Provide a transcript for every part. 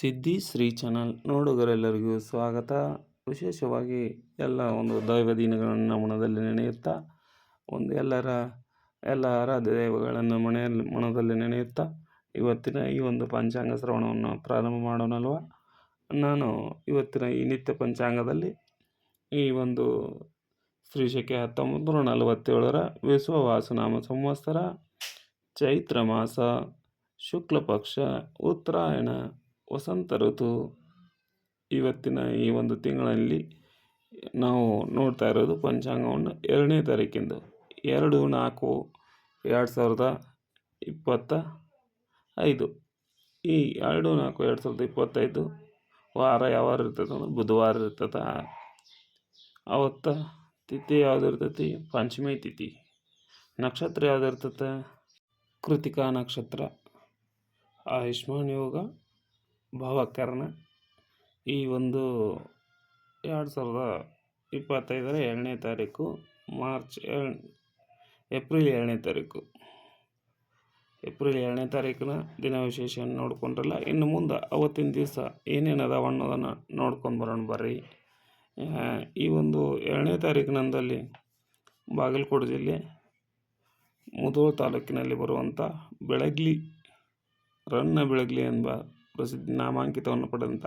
ಸಿದ್ಧಿ ಶ್ರೀ ಚಾನಲ್ ನೋಡುಗರೆಲ್ಲರಿಗೂ ಸ್ವಾಗತ. ವಿಶೇಷವಾಗಿ ಎಲ್ಲ ಒಂದು ದೈವ ದಿನಗಳನ್ನು ಮನದಲ್ಲಿ ನೆನೆಯುತ್ತಾ, ಒಂದು ಎಲ್ಲರ, ಎಲ್ಲ ಆರಾಧ್ಯ ದೈವಗಳನ್ನು ಮನೆಯಲ್ಲಿ ಮನದಲ್ಲಿ ನೆನೆಯುತ್ತಾ, ಇವತ್ತಿನ ಈ ಒಂದು ಪಂಚಾಂಗ ಶ್ರವಣವನ್ನು ಪ್ರಾರಂಭ ಮಾಡೋಣಲ್ವ? ನಾನು ಇವತ್ತಿನ ಈ ನಿತ್ಯ ಪಂಚಾಂಗದಲ್ಲಿ ಈ ಒಂದು ಶ್ರೀ ಶಕೆ ಹತ್ತೊಂಬತ್ತು ನೂರ ನಲವತ್ತೇಳರ ವಿಶ್ವವಾಸನಾಮ ಸಂವತ್ಸರ, ಚೈತ್ರ ಮಾಸ ಶುಕ್ಲ ಪಕ್ಷ ಉತ್ತರಾಯಣ ವಸಂತ ಋತು ಇವತ್ತಿನ ಈ ಒಂದು ತಿಂಗಳಲ್ಲಿ ನಾವು ನೋಡ್ತಾ ಇರೋದು ಪಂಚಾಂಗವನ್ನು ಎರಡನೇ ತಾರೀಕಿಂದು. ಎರಡು, ನಾಲ್ಕು, ಎರಡು ಸಾವಿರದ ಇಪ್ಪತ್ತ ಐದು. ಈ ಎರಡು, ನಾಲ್ಕು, ಎರಡು ಸಾವಿರದ ಇಪ್ಪತ್ತೈದು ವಾರ ಯಾವಾರ ಇರ್ತದೆ ಅಂದ್ರೆ ಬುಧವಾರ ಇರ್ತದೆ. ಅವತ್ತ ತಿಥಿ ಯಾವ್ದು ಇರ್ತೈತಿ? ಪಂಚಮಿ ತಿಥಿ. ನಕ್ಷತ್ರ ಯಾವ್ದು ಇರ್ತದೆ ಕೃತಿಕಾ ನಕ್ಷತ್ರ. ಆಯುಷ್ಮಾನ್ ಯೋಗ ಭಾವಕರ್ಣ. ಈ ಒಂದು ಎರಡು ಸಾವಿರದ ಇಪ್ಪತ್ತೈದರ ಏಳನೇ ತಾರೀಕು, ಮಾರ್ಚ್ ಏಪ್ರಿಲ್ ಏಳನೇ ತಾರೀಕು. ಏಪ್ರಿಲ್ ಏಳನೇ ತಾರೀಕಿನ ದಿನ ವಿಶೇಷವನ್ನು ನೋಡ್ಕೊಂಡ್ರಲ್ಲ, ಇನ್ನು ಮುಂದೆ ಅವತ್ತಿನ ದಿವಸ ಏನೇನು ಅದಾವ ಅನ್ನೋದನ್ನು ನೋಡ್ಕೊಂಡು ಬರೋಣ ಬರ್ರಿ. ಈ ಒಂದು ಏಳನೇ ತಾರೀಕಿನಂದಲ್ಲಿ ಬಾಗಲಕೋಟೆ ಜಿಲ್ಲೆ ಮುಧೋಳ ತಾಲೂಕಿನಲ್ಲಿ ಬರುವಂಥ ಬೆಳಗ್ಲಿ, ರನ್ನ ಬೆಳಗ್ಲಿ ಎಂಬ ಪ್ರಸಿದ್ಧ ನಾಮಾಂಕಿತವನ್ನು ಪಡೆದಂಥ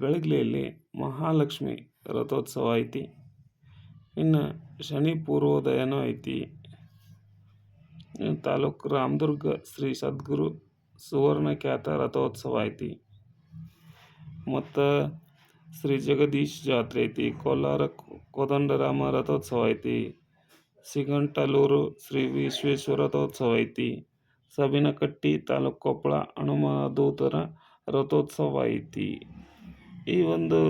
ಬೆಳಗ್ಲಿಯಲ್ಲಿ ಮಹಾಲಕ್ಷ್ಮಿ ರಥೋತ್ಸವ ಐತಿ. ಇನ್ನು ಶನಿ ಪೂರ್ವೋದಯನೂ ಐತಿ. ತಾಲೂಕು ರಾಮದುರ್ಗ ಶ್ರೀ ಸದ್ಗುರು ಸುವರ್ಣ ಖ್ಯಾತ ರಥೋತ್ಸವ ಐತಿ. ಮತ್ತು ಶ್ರೀ ಜಗದೀಶ್ ಜಾತ್ರೆ ಐತಿ. ಕೋಲಾರ ಕೋದಂಡರಾಮ ರಥೋತ್ಸವ ಐತಿ. ಸಿಗಂಟಲೂರು ಶ್ರೀ ವಿಶ್ವೇಶ್ವರ ರಥೋತ್ಸವ ಐತಿ. ಸಬಿನಕಟ್ಟಿ ತಾಲೂಕು ಕೊಪ್ಪಳ ಹನುಮದೂತರ ರಥೋತ್ಸವ ಐತಿ ಈ ಒಂದು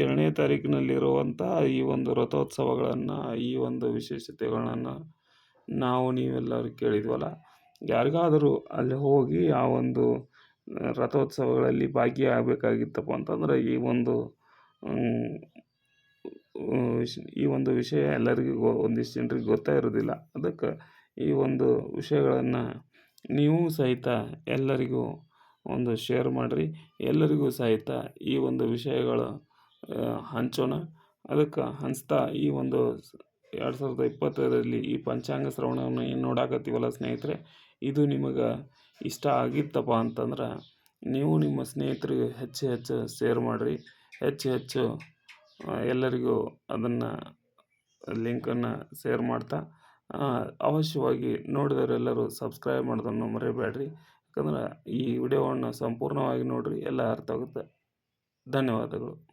ಎರಡನೇ ತಾರೀಕಿನಲ್ಲಿರುವಂಥ ಈ ಒಂದು ರಥೋತ್ಸವಗಳನ್ನು, ಈ ಒಂದು ವಿಶೇಷತೆಗಳನ್ನು ನಾವು ನೀವೆಲ್ಲರೂ ಕೇಳಿದ್ವಲ್ಲ? ಯಾರಿಗಾದರೂ ಅಲ್ಲಿ ಹೋಗಿ ಆ ಒಂದು ರಥೋತ್ಸವಗಳಲ್ಲಿ ಭಾಗಿಯಾಗಬೇಕಾಗಿತ್ತಪ್ಪ ಅಂತಂದ್ರೆ, ಈ ಒಂದು ಈ ಒಂದು ವಿಷಯ ಎಲ್ಲರಿಗೂ ಒಂದಿಷ್ಟು ಜನರಿಗೆ ಗೊತ್ತೇ ಇರೋದಿಲ್ಲ. ಅದಕ್ಕೆ ಈ ಒಂದು ವಿಷಯಗಳನ್ನು ನೀವು ಸಹಿತ ಎಲ್ಲರಿಗೂ ಒಂದು ಶೇರ್ ಮಾಡಿರಿ. ಎಲ್ಲರಿಗೂ ಸಹಿತ ಈ ಒಂದು ವಿಷಯಗಳು ಹಂಚೋಣ. ಅದಕ್ಕೆ ಹಂಚ್ತಾ ಈ ಒಂದು ಎರಡು ಸಾವಿರದ ಇಪ್ಪತ್ತೈದರಲ್ಲಿ ಈ ಪಂಚಾಂಗ ಶ್ರವಣವನ್ನು ಏನು ನೋಡಾಕತ್ತೀವಲ್ಲ ಸ್ನೇಹಿತರೆ? ಇದು ನಿಮಗೆ ಇಷ್ಟ ಆಗಿತ್ತಪ್ಪ ಅಂತಂದ್ರೆ, ನೀವು ನಿಮ್ಮ ಸ್ನೇಹಿತರಿಗೆ ಹೆಚ್ಚು ಹೆಚ್ಚು ಶೇರ್ ಮಾಡಿರಿ. ಹೆಚ್ಚು ಹೆಚ್ಚು ಎಲ್ಲರಿಗೂ ಅದನ್ನು ಲಿಂಕನ್ನು ಶೇರ್ ಮಾಡ್ತಾ ಅವಶ್ಯವಾಗಿ ನೋಡಿದವರೆಲ್ಲರೂ ಸಬ್ಸ್ಕ್ರೈಬ್ ಮಾಡೋದನ್ನು ಮರಿಬೇಡ್ರಿ. ಯಾಕಂದ್ರೆ ಈ ವಿಡಿಯೋವನ್ನು ಸಂಪೂರ್ಣವಾಗಿ ನೋಡಿರಿ ಎಲ್ಲ ಅರ್ಥ ಆಗುತ್ತೆ ಧನ್ಯವಾದಗಳು.